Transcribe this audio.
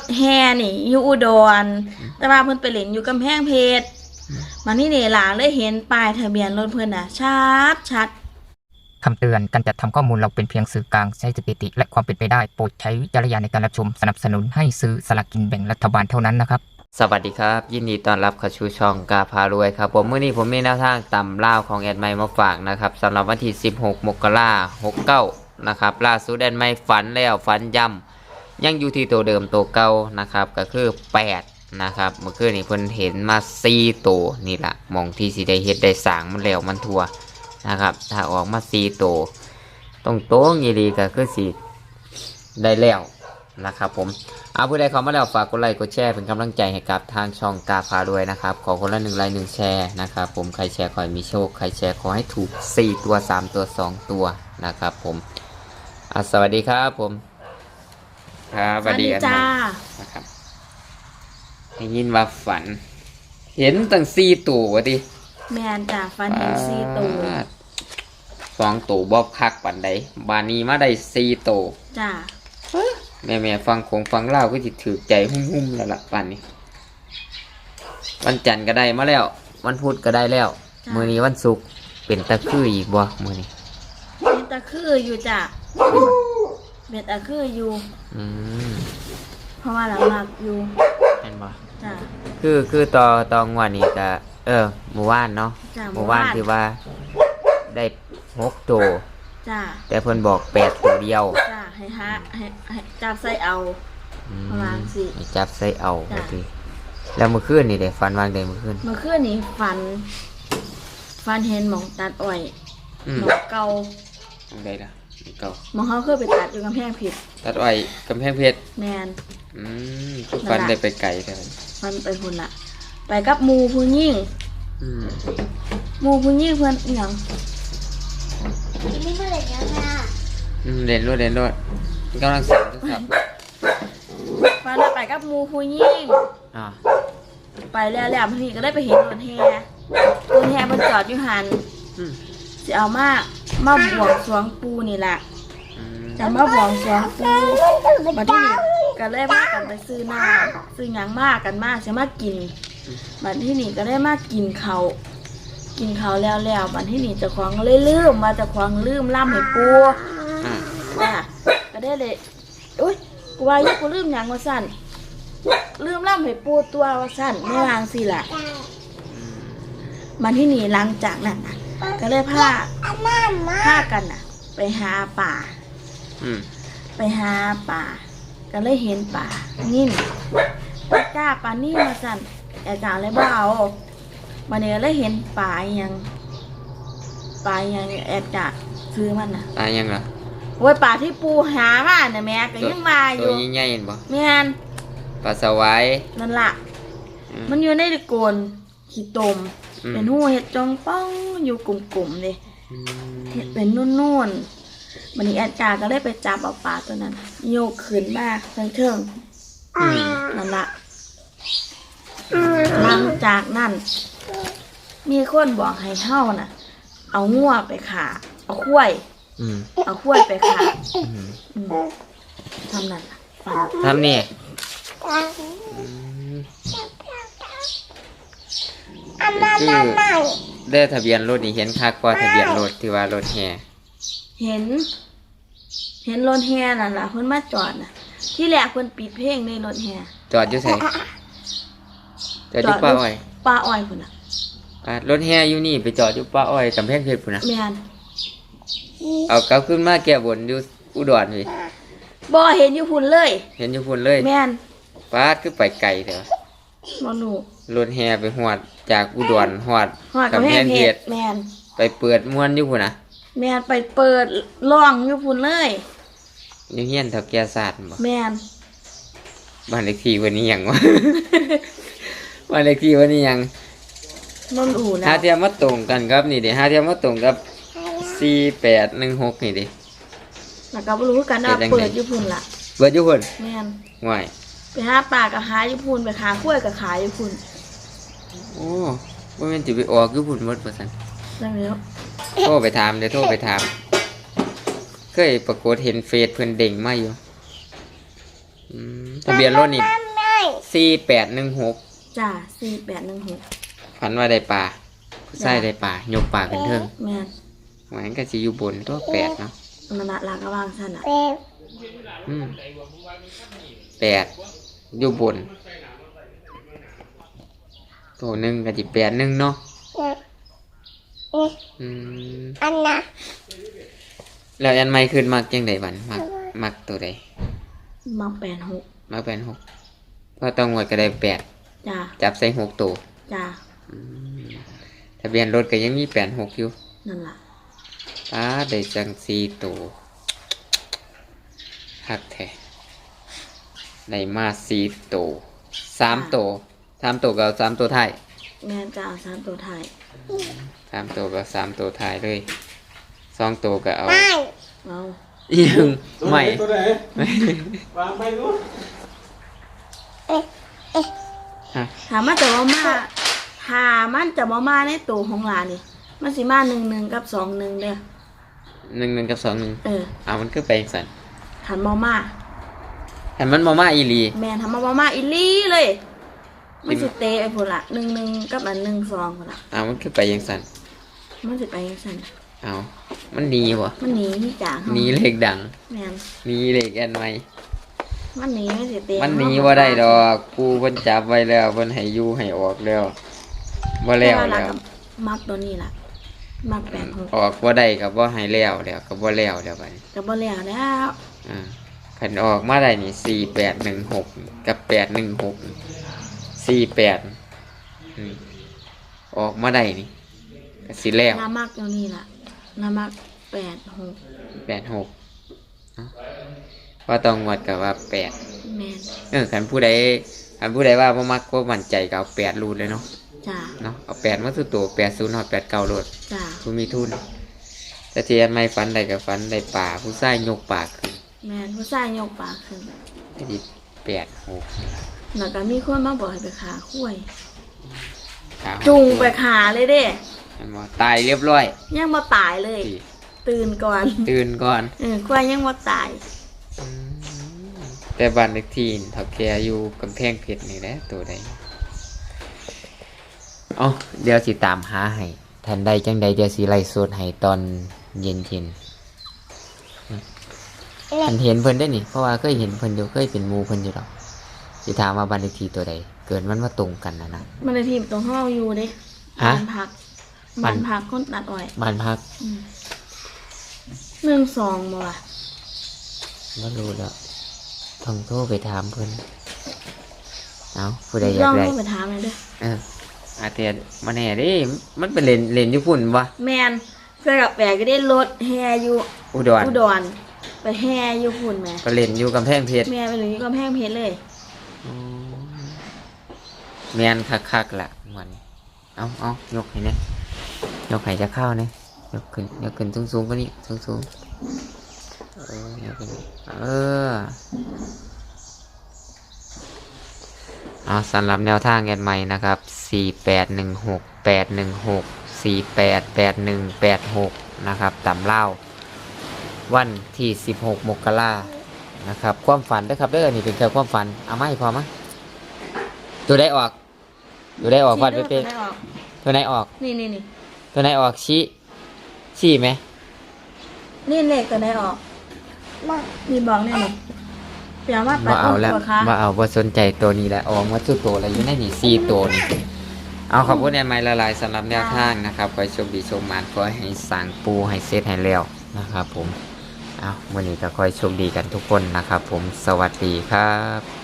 ถแห่นี่อยู่อุดร แต่ว่าเพิ่นไปเล่นอยู่กำแพงเพชรมานี่นี่หลานเลยเห็นป้ายทะเบียนรถเพิ่นน่ะชัดชัดคำเตือนการจัดทำข้อมูลเราเป็นเพียงสื่อกลางใช้สถิติ และความเป็นไปได้โปรดใช้วิจารณญาณในการรับชมสนับสนุนให้ซื้อสลากกินแบ่งรัฐบาลเท่านั้นนะครับ สวัสดีครับ ยินดีต้อนรับเข้าสู่ช่องกาพารวยครับ ผมเมื่อนี้ผมมีแนวทางต่ำล่าวของแอดไมค์มาฝากนะครับสำหรับวันที่ 16 มกราคม69 นะครับล่าสุดแอดไมค์ฝันแล้วฝันย่ำ ยังอยู่ที่ตัวเดิมตัวเก่านะครับก็คือ 8 นะครับเมื่อคืนนี้เพิ่นเห็นมา4ตัวนี่แหละมองที่สิได้เฮ็ดได้สางมันแล้วมันทัวนะครับ ถ้าออกมา4ตัวตรงโต๊ะยีดีก็คือสิได้แล้วนะครับผมเอาผู้ใดเข้ามาแล้วฝากกดไลค์กดแชร์เป็นกำลังใจให้กับทางช่องกาพาด้วยนะครับ ขอคนละหนึ่งไลค์หนึ่งแชร์นะครับผมใครแชร์ขอให้มีโชคใครแชร์ขอให้ถูก 4 ตัว 3 ตัว 2 ตัวนะครับผมสวัสดีครับผม ครับๆสวัสดีอันจ้าใหม่นะครับได้ยินว่าฝัน เห็นตั้งสี่ตัววะดิแมนจ้าฟันเห็นซีตูปาดสองตัวบอบคักปันใดบานนี้มาได้สี่ตัวจ้าแม่แม่ฟังคงฟังเล่าก็จิถือใจหุ่มๆแล้วล่ะป่านนี้ วันจันทร์ก็ได้มาแล้ว วันพุธก็ได้แล้วจ้ะมือนี้วันศุกร์เป็นตะคืออีกบ่มือนี้เป็นตะคืออยู่จ้า เป็นตะคืออยู่อืมเพราะว่าหลังมากอยู่เห็นบ่จ้า คือคือต่อตองวันนี้ก็เออเมื่อวานเนาะจ้าเมื่อวานที่ว่าได้หกตัว จ้าแต่เพิ่นบอกแปดตัวเดียวจ้าให้ฮะให้ให้จับใส่เอา อืมประมาณสี่ให้จับใส่เอาจ้ะโอเคแล้วเมื่อคืนนี่เด้ฟันวางได้เมื่อคืนเมื่อคืนนี้ฝันฝันเห็นหมองตัดอ้อยอืหมมองเก่าทางใดล่ะ เก่าหมองเขาเคยไปตัดอยู่กำแพงผิดตัดไว้กำแพงเพชรแมนอืมคือฟันนั่นล่ะได้ไปไกลแต่ฟันไปพุ่นละไปกับหมูผู้ยิ่งอืมหมูผู้ยิ่งเพื่อนอหย่างไม่เมื่อไหร่แล้วนะอืมเรียนรวดเรียนรวดกำลังสั่งโทรศัพท์ฟันว่าไปกับหมูผู้ยิ่งอ่าไปแล้วแล้วพอดีก็ได้ไปเห็นรถแห่รถแห่มันจอดอยู่หันอืมสิเอามา มาบวงสรวงปูนี่แหละอืมจะมาบวงสรวงปูมาที่นี่ก็เลยมากันไปซื้อน้ำซื้อหยังมากกันมากจะมากินบัดที่นี่ก็ได้มากินเขาวกินเขาวแล้วแล้วบัดที่นี่เจะควงก็เลยลืมมาเจะควงลืมล่ำให้ปูอ่าจ้ะก็ได้เลยอุ้ยกูว่าอยู่กูลืมหยังว่าสั่นลืมล่ำให้ปูตัวว่าสั่นไม่วางสิล่ะมันที่นี่หลังจากนั้นน่ะ ก็เลยพาอาม่ามาพากันน่ะ ไปหาป่า อืมไปหาป่า ก็เลยเห็นป่า นิ่นปลาจ้าป่านิ่มาสั่นแอกาเลยบ่เอาวันนี้เลยเห็นป่าอีหยังป่าอีหยังแอกาซื้อมันน่ะตายยังล่ะโอ้ยป่าที่ปูหามาน่ะแม่ก็ยังมาอตัวยู่ใหญ่ๆเห็นบ่แม่นปลาสวายนั่นล่ะ อืมมันอยู่ในตะโกนขี้ตมอืม เป็นหูเห็ดจองป้องอยู่กลุ่มๆเลยอืมเห็ดเป็นนุ่นๆวันนี้แอดการก็เลยไปจับเอาปลาตัวนั้น โยกขึ้นมาทั้งเทิงอืมนั่นละหลังจากนั้น มีคนบอกให้เท่าน่ะ เอางัวไปขาเอาข้วยอืมเอาข้วยไปขาอืมอืมทำนั่นล่ะฝันทำนี่ อาม่ามาใหม่ได้ทะเบียนรถนี่เห็นคักกว่าทะเบียนรถที่ว่ารถแห่เห็น เห็นรถแห่นั่นล่ะเพิ่นมาจอดน่ะ ที่แรกเพิ่นปิดเพลงในรถแห่จอดอยู่ไสจอดอยู่ป้าอ้อยป้าอ้อยพุ่นน่ะอ่ารถแห่อยู่นี่ไปจอดอยู่ป้าอ้อยกำแพงเพชรพุ่นน่ะแม่นเอากลับขึ้นมาแก้บนอยู่อุดรพี่บ่เห็นอยู่พุ่นเลย เห็นอยู่พุ่นเลย แม่นปาดคือไปไกลเถอะบ่หนู รถแห่ไปหอดจากอุดรหอดฮอดกับแม่เพชรแม่นไปเปิดม้วนอยู่พุ่นนะแม่นไปเปิดร่องอยู่พุ่นเลยอยู่เฮียนเท่าแก่ศาสตร์บ่แม่นบ้านเลขที่วันนี้หยังวะบ้านเลขที่วันนี้หยังนนอู่นะหาเทียมมาตรงกันครับนี่เดิหาเทียมมาตรงกับสี่แปดหนึ่งหกนี่เดิแล้วก็บ่รู้คือกันว่าเฮ็ดจังไงเปิดอยู่พุ่นล่ะเบิดอยู่พุ่นแม่นง่ายไปหาปลากับหาอยู่พุ่นไปหากล้วยกับขายอยู่พุ่น โอ้ว่ามันจะไปออกอยู่พุ่นหมดประสันนั่นแล้วโทรไปถามเดี๋ยวโทรไปถาม เคยปรากฏเห็นเฟซเพิ่นเด้งมาอยู่อืมทะเบียนรถนี่ไม่สี่แปดหนึ่งหกจ้าสี่แปดหนึ่งหกฝันว่าได้ปลาผู้ชายได้ปลายกปลาขึ้นเทิงแม่นหมันก็สิอยู่บนตัวแปดเนาะมันละลากระวางฉันอะเป็นอืมแปดอยู่บน ตัวหนึ่งก็จิแปดหนึ่งเนาะเอ๊ะอืมอันน่ะแล้วอันไม่ขึ้นมักยังไงบันมักมักตัวใดมาแปดหกมักแปดหกเพราะต้องงวดก็ได้แปดจ้าจับใส่หกตัวจ้าอืมทะเบียนรถก็ยังมีแปดหกอยู่นั่นล่ะป้าได้จังสี่ตัวหักแท้ได้มาสี่ตัวสามตัว สามตัวกับสามตัวไทายแม่นจะเอาสามตัวไทายสามตัวกับสามตัวไทายเลยสองตัวก็เอาไม่เอายังไม่ตัวไหนวางไปดูถามมันจะว่ามาถามมันจะว่ามาในตัวของหลานนี่มันสิมาหนึ่งหนึ่งกับสองหนึ่งเด้อหนึ่งหนึ่งกับสองหนึ่งเออเอามันก็ไปจังสันขันบอมาแต่มันมามาอีหลี แม่นทำมาบอมาอีหลีเลย มันสิเตะไอ้พวกละหนึ่งหนึ่งกับอันหนึ่งสองพวกละเอามันก็ไปยังสันมันสิไปยังสันเอามันหนีวะมันหนีนี่จ่าเขาหนีเลขดังแม่นหนีเลขแอนไหมมันหนีมันสิเตะมันหนีว่าได้ดอกกูเพิ่นจับไว้แล้วเพิ่นให้อยู่ให้ออกแล้วบ่แล้วต่าหแล้กวกับมักตัวนี้ล่ะมักแปดหกออกบ่ได้ก็บ่ให้แล้วแล้วก็บ่แล้วแล้วบัดนี้กับบ่แล้วแล้วอ่าคันออกมาได้นี่สี่แปดหนึ่งหกกับแปดหนึ่งหก สี่แปดอืมออกมาได้นี่ก็สิแล้วน้ามักตัวนี้ล่ะน้ามักแปดหกแปดหกว่าต้องวัดกับว่าแปดแม่นเออคันผู้ใดคันผู้ใดว่าบ่มักบ่มั่นใจก็เอาแปดรูดเลยเนาะจ้าเนาะเอาแปดมาสู่ตัวแปดศูนย์หอดแปดเก้าโลดจ้าผู้มีทุนแต่ที่อันไม่ฝันใดกับฝันใดป่าผู้ชายยกปากขึ้นแม่นผู้ชายยกปากขึ้นไอ้ดิแปดหก แล้วก็มีคนมาบอกให้ไปขาคุ้ยขาจุงไปขาเลยเด้มันว่าตายเรียบร้อย ยังมาตายเลยสิตื่นก่อนตื่นก่อน เออควายยังมาตาย แต่บ้านเลขที่เถ้าแกอยู่กำแพงเพชรนี่แหละตัวใดเอาเดี๋ยวสิตามหาให้ทันใดจังใดเดี๋ยวสิไล่สดให้ตอนเย็นเย็นๆทันเห็นเพิ่นได้นี่ เพราะว่าเคยเห็นเพิ่นอยู่เคยเป็นหมูเพิ่นอยู่ดอก สิถามว่าบ้านเลขที่ตัวใดเกิดมันมาตรงกันนะนะ มันเลยทีมตรงห้องอยู่เด้ฮะบ้านพักบ้าบ้าน นพักคนตัดอ้อยบ้านพักอืมหนึ่งสองบ่วะไม่รู้แล้วต้องโทรไปถามเพิ่นเอาผู้ใดอยาลกองได้เข้าไปถามเลยเด้อเอออาเตียมาแน่เดิมันเป็นเลนเลนญี่ปุ่นวะแมนเพื่อกับแปลก็ได้รถแฮอยู่อุดรอุดรไปแฮอยู่พุ่นแหม่ก็เลนอยู่กำแพงเพชรแม่ไปเลยก็แพงเพชรเลย แมนคักๆละมันเอาเอายกให้เนี่ยยกให้จะเข้าเนี่ยยกขึ้นยกขึ้นสูงสูงๆกว่านี้สูงสูงๆเออยกขึ้นเออเอาสำหรับแนวทางแอดใหม่นะครับสี่แปดหนึ่งหกแปดหนึ่งหกสี่แปดแปดหนึ่งแปดหกนะครับต่ำเล่าวันที่16มกรา นะครับ ความฝันด้วยครับเด้อนี่เป็นแค่ความฝันเอาไม่พอมั้ยตัวได้ออก ตัวได้ออกวัดไปเป็นได้ออกตัวไหนออก นี่นี่นี่ตัวไหนออกชี้ชี้ไหมนี่เลขตัวไหนออกมานี่บอกนี่นี่เปลี่ยนว่าไปมาเอาแล้วตัวค่ะมาเอาว่าสนใจตัวนี้แหละออกมาจุดตัวอะไรอยู่ในนี่สี่ตัวนี่เอาขอบคุณแอนไม้ละลายสำหรับแนวทางนะครับขอให้โชคดีโชคมานขอให้สั่งปูให้เซตให้แล้วนะครับผม เอาวันนี้ก็ขอยโชคดีกันทุกคนนะครับผมสวัสดีครับ